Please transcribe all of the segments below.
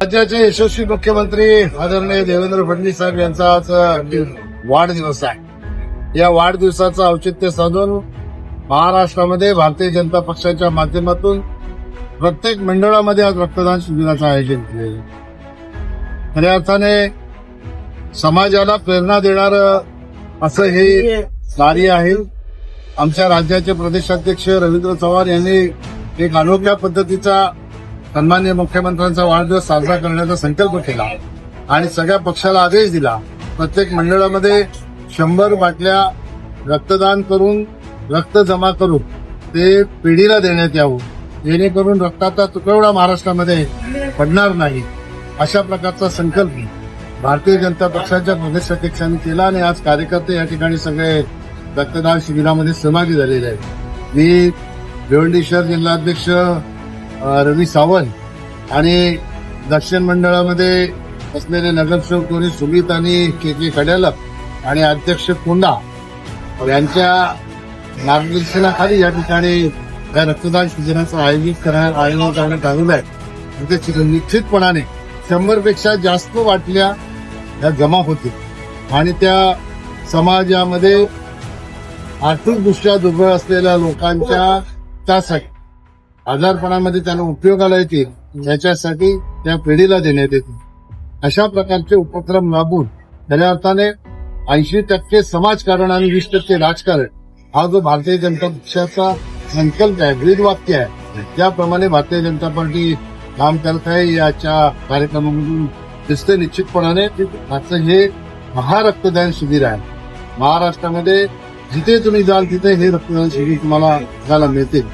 राज्याचे यशस्वी मुख्यमंत्री आदरणीय देवेंद्र फडणवीस साहेब यांचा आज वाढदिवस आहे. या वाढदिवसाचं औचित्य साधून महाराष्ट्रामध्ये भारतीय जनता पक्षाच्या माध्यमातून प्रत्येक मंडळामध्ये आज रक्तदान शिबिराचं आयोजन केलेलं खऱ्या अर्थाने समाजाला प्रेरणा देणार असं हे कार्य आहे. आमच्या राज्याचे प्रदेशाध्यक्ष रवींद्र चव्हाण यांनी एक अनोख्या पद्धतीचा सन्मान्य मुख्यमंत्र्यांचा वाढदिवस साजरा करण्याचा संकल्प केला आणि सगळ्या पक्षाला आदेश दिला. प्रत्येक मंडळामध्ये शंभर बाटल्या रक्तदान करून रक्त जमा करून ते पिढीला देण्यात यावं. जेणेकरून रक्ताचा तुटवडा महाराष्ट्रामध्ये पडणार नाही. अशा प्रकारचा संकल्प भारतीय जनता पक्षाच्या प्रदेश अध्यक्षांनी केला आणि आज कार्यकर्ते या ठिकाणी सगळे रक्तदान शिबिरामध्ये सहभागी झालेले आहेत. मी भिवंडी शहर जिल्हाध्यक्ष रवी सावंत आणि दक्षिण मंडळामध्ये असलेले नगरसेवक कोणी सुमित आणि के के कड्यालक आणि अध्यक्ष कोंडा यांच्या मार्गदर्शनाखाली या ठिकाणी या रक्तदान शिबिराचं आयोजित करण्यात आयोजन करण्यात आलेलं आहे. तिथे निश्चितपणाने शंभरपेक्षा जास्त वाटल्या या जमा होतील. आणि त्या समाजामध्ये आर्थिकदृष्ट्या दुर्बळ असलेल्या लोकांच्या त्यासाठी आजारपणामध्ये त्यांना उपयोगाला येतील याच्यासाठी त्या पिढीला देण्यात येतील. अशा प्रकारचे उपक्रम राबवून खऱ्या अर्थाने ऐंशी टक्के समाजकारण आणि वीस टक्के राजकारण हा जो भारतीय जनता पक्षाचा संकल्प आहे ब्रीद वाक्य आहे त्याप्रमाणे भारतीय जनता पार्टी काम करत आहे. याच्या कार्यक्रमामधून दिसते निश्चितपणाने आजचं हे महारक्तदान शिबिर आहे. महाराष्ट्रामध्ये जिथे तुम्ही जाल तिथे हे रक्तदान शिबिर तुम्हाला जायला मिळतील.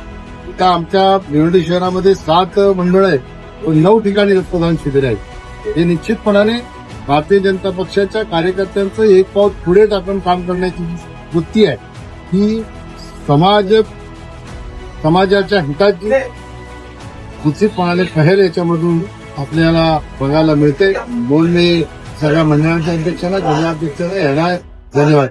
का आमच्या भिवंडी शहरामध्ये सात मंडळ आहेत. नऊ ठिकाणी रक्तदान शिबिर आहेत हे निश्चितपणाने भारतीय जनता पक्षाच्या कार्यकर्त्यांचं एक पाऊल पुढे टाकून काम करण्याची वृत्ती आहे. ही समाज समाजाच्या हिताची निश्चितपणाने पहेल याच्यामधून आपल्याला बघायला मिळते. म्हणून मी सगळ्या मंडळांच्या अध्यक्षांना जिल्हाध्यक्षांना येणार. धन्यवाद.